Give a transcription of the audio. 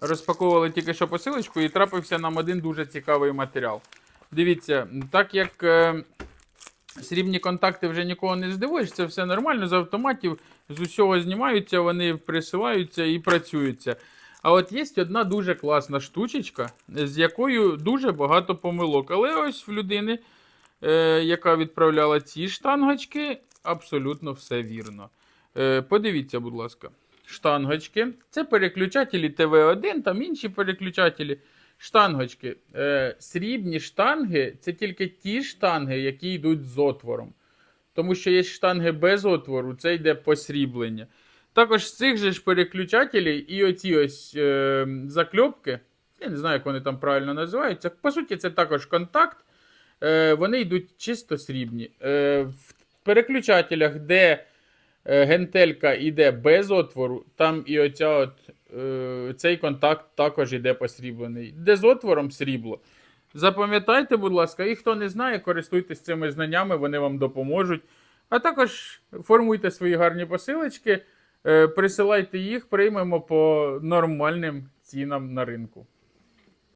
Розпаковували тільки що посилочку і трапився нам один дуже цікавий матеріал. Дивіться, так як е, срібні контакти вже нікого не здивуєш, це все нормально, з автоматів з усього знімаються, вони присилаються і працюються. А от є одна дуже класна штучечка, з якою дуже багато помилок. Але ось в людини, е, яка відправляла ці штангочки, абсолютно все вірно. Е, подивіться, будь ласка. Штангочки. Це переключателі ТВ1, там інші переключателі. Штангочки. Е, срібні штанги це тільки ті штанги, які йдуть з отвором. Тому що є штанги без отвору, це йде посріблення. Також з цих же ж переключателів і оці ось е, закльопки, я не знаю, як вони там правильно називаються. По суті, це також контакт. Е, вони йдуть чисто срібні. Е, в переключателях, де гентелька йде без отвору, там і оця от, е, цей контакт також йде посріблений. Де з отвором срібло. Запам'ятайте, будь ласка, і хто не знає, користуйтесь цими знаннями, вони вам допоможуть. А також формуйте свої гарні посилочки, е, присилайте їх, приймемо по нормальним цінам на ринку.